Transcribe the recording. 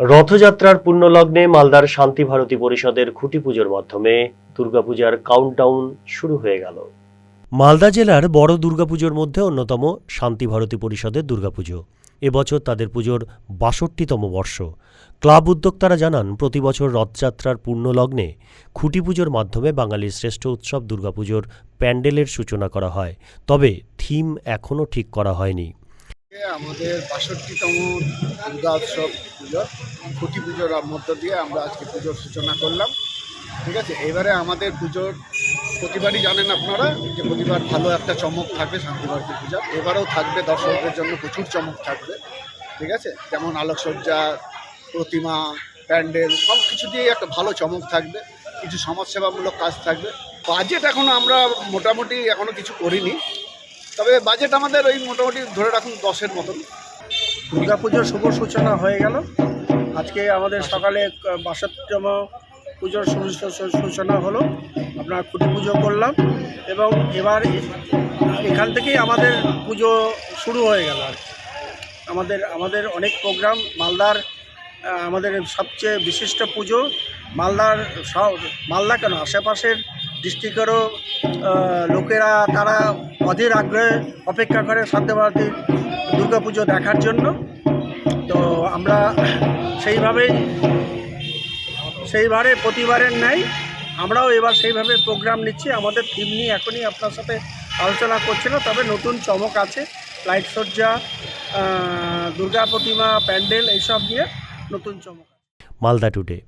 রথযাত্রার পুণ্যলগ্নে মালদার শান্তি ভারতী পরিষদের খুঁটি পুজোর মাধ্যমে দুর্গাপূজার কাউন্টডাউন শুরু হয়ে গেল। মালদা জেলার বড় দুর্গাপুজোর মধ্যে অন্যতম শান্তি ভারতী পরিষদের দুর্গাপুজো। এবছর তাদের পুজোর বাষট্টিতম বর্ষ। ক্লাব উদ্যোক্তারা জানান প্রতি বছর রথযাত্রার পূর্ণলগ্নে খুঁটি পুজোর মাধ্যমে বাঙালির শ্রেষ্ঠ উৎসব দুর্গাপুজোর প্যান্ডেলের সূচনা করা হয়। তবে থিম এখনও ঠিক করা হয়নি। আমাদের বাষট্টিতম দুর্গা উৎসব পুজোর খুঁটি পুজোর মধ্য দিয়ে আমরা আজকে পুজোর সূচনা করলাম। ঠিক আছে? এবারে আমাদের পুজোর প্রতিবারই জানেন আপনারা যে প্রতিবার ভালো একটা চমক থাকবে শান্তিভারতী পূজা। এবারেও থাকবে, দর্শকদের জন্য প্রচুর চমক থাকবে। ঠিক আছে? যেমন আলোকসজ্জা, প্রতিমা, প্যান্ডেল সব কিছু দিয়ে একটা ভালো চমক থাকবে। কিছু সমাজসেবামূলক কাজ থাকবে। বাজেট এখনও আমরা মোটামুটি এখনও কিছু করিনি। তবে বাজেট আমাদের ওই মোটামুটি ধরে রাখুন দশের মতন। দুর্গাপুজোর শুভ সূচনা হয়ে গেল। আজকে আমাদের সকালে বাষট্টিতম পুজোর সূচনা হলো। আপনার খুঁটি পুজো করলাম এবং এবার এখান থেকেই আমাদের পুজো শুরু হয়ে গেল আর। আমাদের আমাদের অনেক প্রোগ্রাম মালদার আমাদের সবচেয়ে বিশিষ্ট পুজো মালদার মালদা কেন? আশেপাশের ডিস্ট্রিক্টেরও লোকেরা তারা অধীর আগ্রহে অপেক্ষা করে শান্তিভারতীর দুর্গাপুজো দেখার জন্য। তো আমরা সেইভাবেই, সেইবারে প্রতিবারের ন্যায় আমরাও এবার সেইভাবে প্রোগ্রাম নিচ্ছি। আমাদের থিম নিয়ে এখনই আপনার সাথে আলোচনা করছি না তবে নতুন চমক আছে। লাইট সজ্জা দুর্গা প্রতিমা, প্যান্ডেল, এইসব নিয়ে নতুন চমক মালদা টুডে।